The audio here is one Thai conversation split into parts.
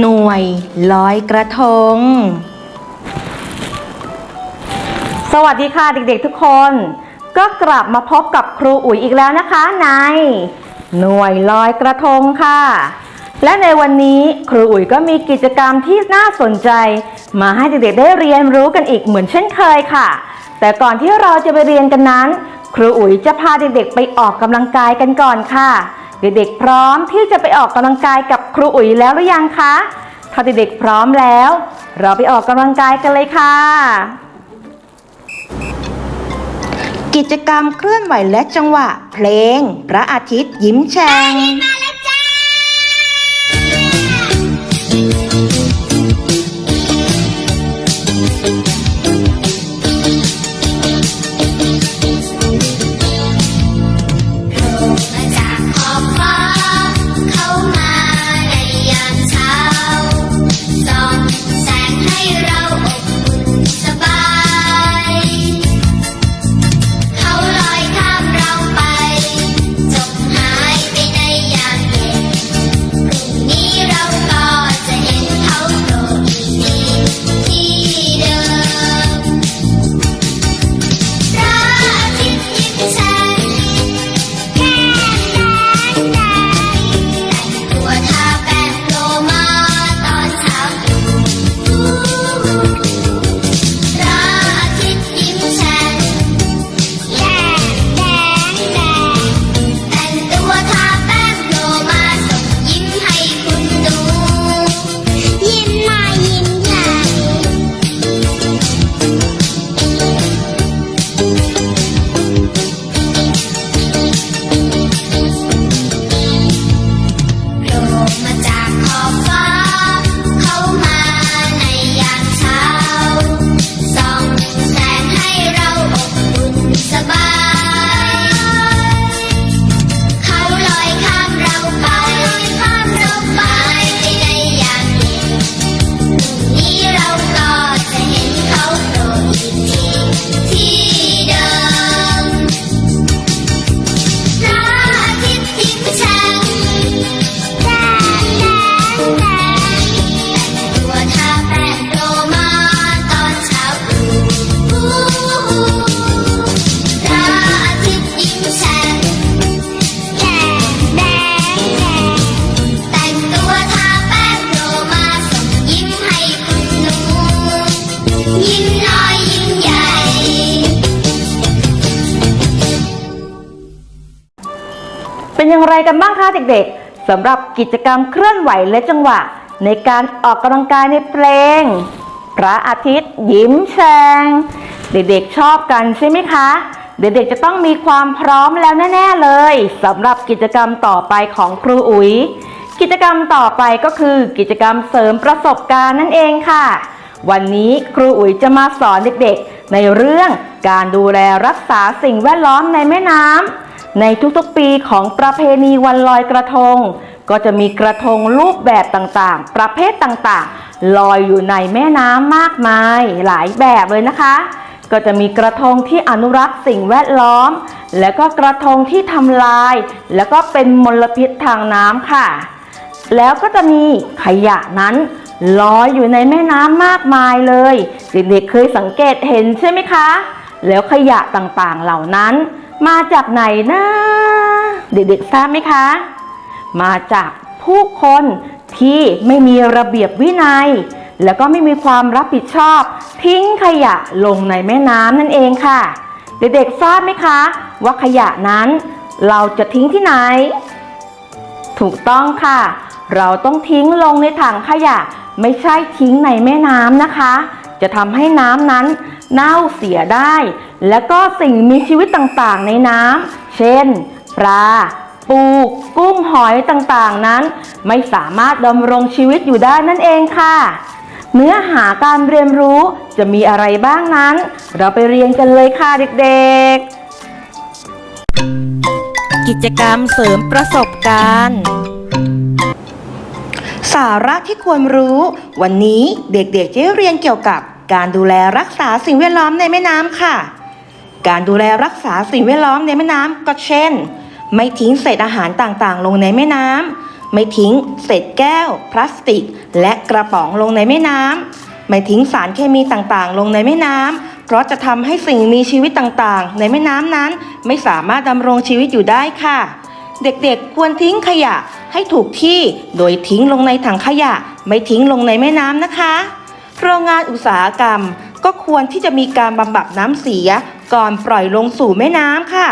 หน่วยลอยกระทง สวัสดีค่ะเด็กๆทุกคน ก็กลับมาพบกับครูอุ๋ยอีกแล้วนะคะในหน่วยลอยกระทงค่ะ และในวันนี้ครูอุ๋ยก็มีกิจกรรมที่น่าสนใจ มาให้เด็กๆได้เรียนรู้กันอีกเหมือนเช่นเคยค่ะ แต่ก่อนที่เราจะไปเรียนกันนั้น ครูอุ๋ยจะพาเด็กๆไปออกกำลังกายกันก่อนค่ะ เด็กๆพร้อมที่จะไปออกกำลังกายกับครูอุ๋ยแล้วหรือยังคะ ถ้าเด็กๆพร้อมแล้ว เราไปออกกำลังกายกันเลยค่ะ กิจกรรมเคลื่อนไหวและจังหวะ เพลง พระอาทิตย์ยิ้มแฉ่ง อย่างไรกันบ้างคะเด็กๆสำหรับกิจกรรมเคลื่อนไหวและจังหวะ ในการออกกำลังกายในเพลง พระอาทิตย์ ยิ้มแฉ่งเด็กๆชอบกันใช่ไหมคะ เด็กๆจะต้องมีความพร้อมแล้วแน่ๆเลยสำหรับกิจกรรมต่อไปของครูอุ๋ย กิจกรรมต่อไปก็คือกิจกรรมเสริมประสบการณ์นั่นเองค่ะ วันนี้ครูอุ๋ยจะมาสอนเด็กๆ ในเรื่องการดูแลรักษาสิ่งแวดล้อมในแม่น้ำ ในทุกๆปีของประเพณีวันลอยกระทง ก็จะมีกระทงรูปแบบต่างๆ ประเภทต่างๆ ลอยอยู่ในแม่น้ำมากมายหลายแบบเลยนะคะ ก็จะมีกระทงที่อนุรักษ์สิ่งแวดล้อม แล้วก็กระทงที่ทำลาย แล้วก็เป็นมลพิษทางน้ำค่ะ แล้วก็จะมีขยะนั้นลอยอยู่ในแม่น้ำมากมายเลย เด็กๆเคยสังเกตเห็นใช่ไหมคะ แล้วขยะต่างๆเหล่านั้น มาจากไหนนะ เด็กๆทราบไหมคะ มาจากผู้คนที่ไม่มีระเบียบวินัย แล้วก็ไม่มีความรับผิดชอบ ทิ้งขยะลงในแม่น้ำนั่นเองค่ะ เด็กๆทราบไหมคะ ว่าขยะนั้นเราจะทิ้งที่ไหน ถูกต้องค่ะ เราต้องทิ้งลงในถังขยะ ไม่ใช่ทิ้งในแม่น้ำนะคะ จะทำให้น้ำนั้น เน่าเสียได้ แล้วก็สิ่งมีชีวิตต่างๆ ในน้ำเช่น ปลา ปู กุ้งหอยต่างๆ นั้น ไม่สามารถดำรงชีวิตอยู่ได้นั่นเองค่ะ เนื้อหาการเรียนรู้จะมีอะไรบ้างนั้น เราไปเรียนกันเลยค่ะเด็กๆ กิจกรรมเสริมประสบการณ์สาระที่ควรรู้ วันนี้เด็กๆจะได้เรียนเกี่ยวกับ การดูแลรักษาสิ่งแวดล้อมในแม่น้ำค่ะ การดูแลรักษาสิ่งแวดล้อมในแม่น้ำก็เช่น ไม่ทิ้งเศษอาหารต่างๆ ลงในแม่น้ำไม่ทิ้งเศษแก้ว พลาสติก และกระป๋องลงในแม่น้ำไม่ทิ้งสารเคมีต่างๆ ลงในแม่น้ำเพราะจะทำให้สิ่งมีชีวิตต่างๆ ในแม่น้ำนั้น ไม่สามารถดำรงชีวิตอยู่ได้ค่ะ เด็กๆควรทิ้งขยะให้ถูกที่โดยทิ้งลงในถังขยะ ไม่ทิ้งลงในแม่น้ำนะคะ โรงงานอุตสาหกรรม ก็ควรที่จะมีการบำบัดน้ำเสียก่อนปล่อยลงสู่แม่น้ำค่ะ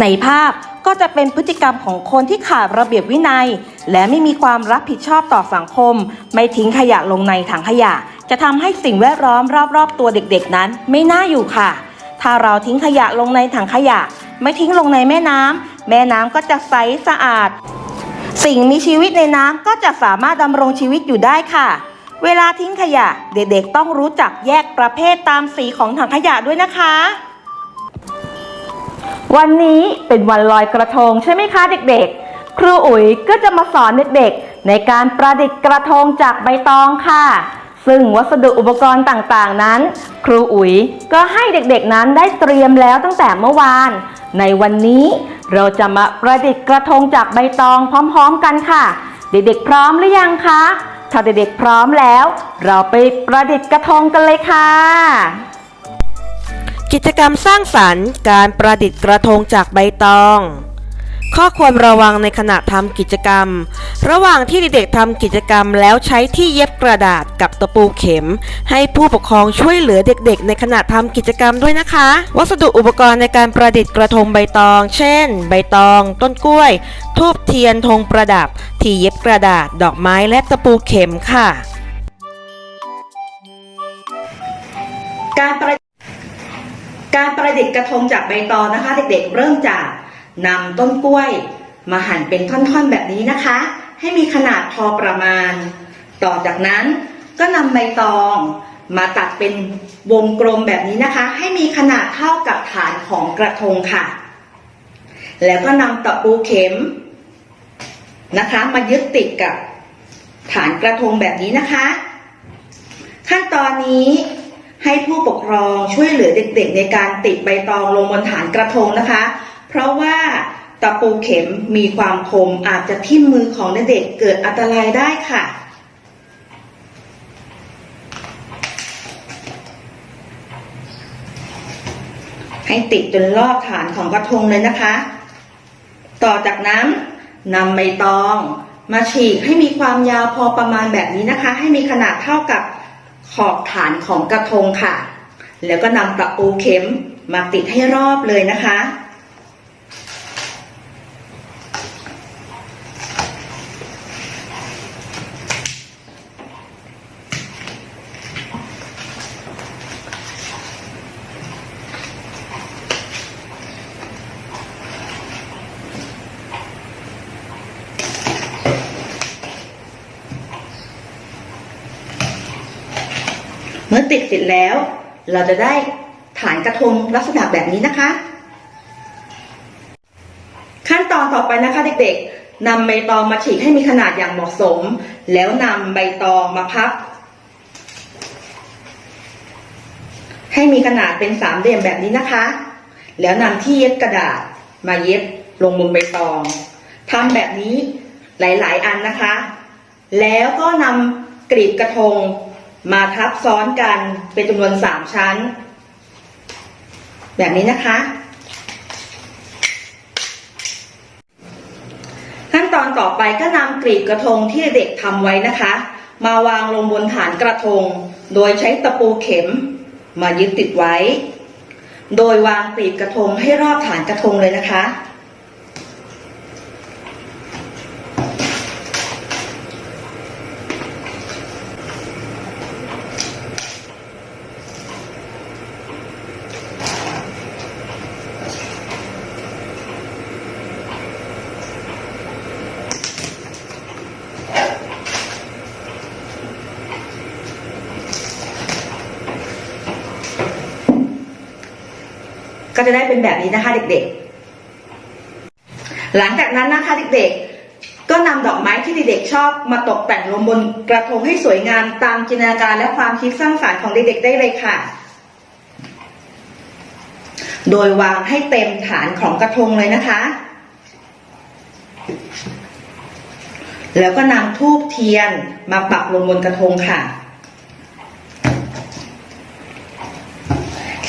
ในภาพก็จะเป็นพฤติกรรมของคนที่ขาดระเบียบวินัย และไม่มีความรับผิดชอบต่อสังคม ไม่ทิ้งขยะลงในถังขยะ จะทำให้สิ่งแวดล้อมรอบๆ ตัวเด็กๆนั้นไม่น่าอยู่ค่ะ ถ้าเราทิ้งขยะลงในถังขยะ ไม่ทิ้งลงในแม่น้ำแม่น้ำก็จะใสสะอาด สิ่งมีชีวิตในน้ำก็จะสามารถดำรงชีวิตอยู่ได้ค่ะ เวลาทิ้งขยะเด็กๆต้องรู้จักแยกประเภทตามสีของถังขยะด้วยนะคะ วันนี้เป็นวันลอยกระทงใช่ไหมคะเด็กๆ ครูอุ๋ยก็จะมาสอนเด็กๆ ในการประดิษฐ์กระทงจากใบตองค่ะ ซึ่งวัสดุอุปกรณ์ต่างๆนั้น ครูอุ๋ยก็ให้เด็กๆนั้นได้เตรียมแล้วตั้งแต่เมื่อวาน ในวันนี้เราจะมาประดิษฐ์กระทงจากใบตองพร้อม ๆ กันค่ะ เด็กๆ พร้อมหรือยังคะ ถ้าเด็กๆพร้อมแล้ว เราไปประดิษฐ์กระทงกันเลยค่ะ กิจกรรมสร้างสรรค์ การประดิษฐ์กระทงจากใบตอง ข้อควรระวังในขณะทำกิจกรรม ระหว่างที่เด็กๆทำกิจกรรมแล้วใช้ที่เย็บกระดาษกับตะปูเข็ม ให้ผู้ปกครองช่วยเหลือเด็กๆ ในขณะทำกิจกรรมด้วยนะคะ วัสดุอุปกรณ์ในการประดิษฐ์กระทงใบตอง เช่น ใบตอง ต้นกล้วย ทูบเทียนธงประดับ ที่เย็บกระดาษ ดอกไม้และตะปูเข็มค่ะ การประการประดิษฐ์กระทงจากใบตองนะคะ เด็กๆ เริ่มจาก นำต้นกล้วย มาหั่นเป็นท่อนๆแบบนี้นะคะ ให้มีขนาดพอประมาณ ต่อจากนั้นก็นำใบตองมาตัดเป็นวงกลมแบบนี้นะคะ ให้มีขนาดเท่ากับฐานของกระทงค่ะ แล้วก็นำตะปูเข็มนะคะ มายึดติดกับฐานกระทงแบบนี้นะคะ ขั้นตอนนี้ให้ผู้ปกครองช่วยเหลือเด็กๆ ในการติดใบตองลงบนฐานกระทงนะคะ ราะว่าตะปูเข็มมีความคมอาจจะทิ่มมือของเด็กเกิดอันตรายได้ค่ะ ให้ติดจนรอบฐานของกระทงเลยนะคะ ต่อจากนั้นนำใบตองมาฉีกให้มีความยาวพอประมาณแบบนี้นะคะ ให้มีขนาดเท่ากับขอบฐานของกระทงค่ะ แล้วก็นำตะปูเข็มมาติดให้รอบเลยนะคะ มื่อติดเสร็จแล้ว เราจะได้ฐานกระทงลักษณะแบบนี้นะคะ ขั้นตอนต่อไปนะคะเด็กๆนำใบตองมาฉีกให้มีขนาดอย่างเหมาะสม แล้วนำใบตองมาพับ ให้มีขนาดเป็นสามเหลี่ยมแบบนี้นะคะ แล้วนำที่เย็บกระดาษมาเย็บลงบนใบตองทำแบบนี้หลาย ๆ อันนะคะ แล้วก็นำกลีบกระทง มาทับซ้อนกันเป็นจำนวนสามชั้น แบบนี้นะคะ ขั้นตอนต่อไปก็นำกลีบกระทงที่เด็กทำไว้นะคะ มาวางลงบนฐานกระทง โดยใช้ตะปูเข็ม มายึดติดไว้ โดยวางกลีบกระทงให้รอบฐานกระทงเลยนะคะ ก็จะได้เป็นแบบนี้นะคะ เด็กๆ หลังจากนั้นนะคะเด็กๆ ก็นำดอกไม้ที่เด็กๆชอบมาตกแต่งลงบนกระทงให้สวยงามตามจินตนาการและความคิดสร้างสรรค์ของเด็กๆ ได้เลยค่ะ โดยวางให้เต็มฐานของกระทงเลยนะคะ แล้วก็นำทูบเทียนมาปักลงบนกระทงค่ะ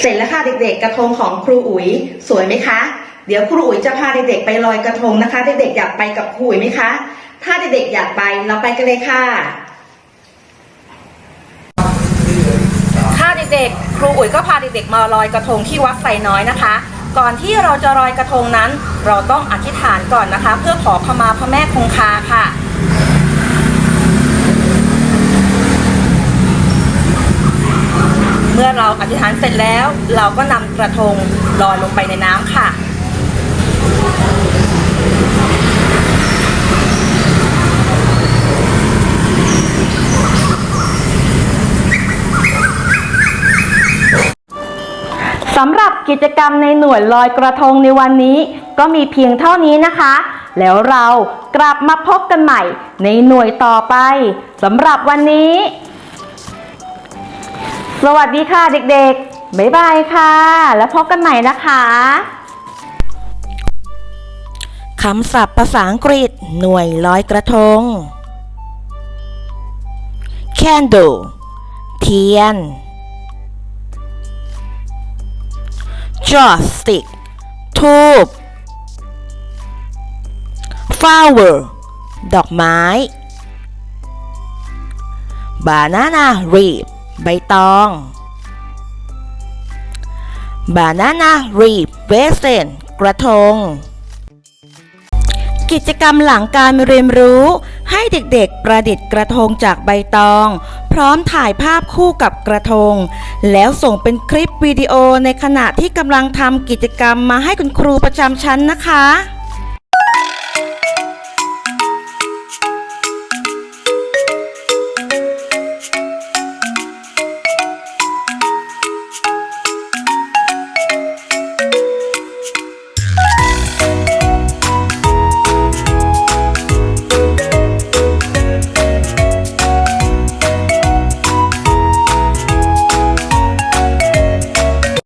เสร็จแล้วค่ะเด็กๆ กระทงของครูอุ๋ยสวยไหมคะ เดี๋ยวครูอุ๋ยจะพาเด็กๆไปลอยกระทงนะคะ เด็กๆอยากไปกับครูอุ๋ยไหมคะ ถ้าเด็กๆอยากไปเราไปกันเลยค่ะ ค่ะเด็กๆ ครูอุ๋ยก็พาเด็กๆมาลอยกระทงที่วัดไซน้อยนะคะ ก่อนที่เราจะลอยกระทงนั้น เราต้องอธิษฐานก่อนนะคะ เพื่อขอขมาพระแม่คงคาค่ะ เมื่อเราอธิษฐานเสร็จแล้ว เราก็นำกระทงลอยลงไปในน้ำค่ะสำหรับกิจกรรมในหน่วยลอยกระทงในวันนี้ ก็มีเพียงเท่านี้นะคะ แล้วเรากลับมาพบกันใหม่ในหน่วยต่อไปสำหรับวันนี้ สวัสดีค่ะเด็กๆ บ๊ายบายค่ะ แล้วพบกันใหม่นะคะ คำศัพท์ภาษาอังกฤษ หน่วยลอยกระทง candle เทียน joystick ทูบ flower ดอกไม้ banana leaf ใบตอง banana leaf basin กระทง กิจกรรมหลังการเรียนรู้ให้เด็กๆประดิษฐ์กระทงจากใบตอง พร้อมถ่ายภาพคู่กับกระทง แล้วส่งเป็นคลิปวิดีโอในขณะที่กำลังทำกิจกรรมมาให้คุณครูประจำชั้นนะคะ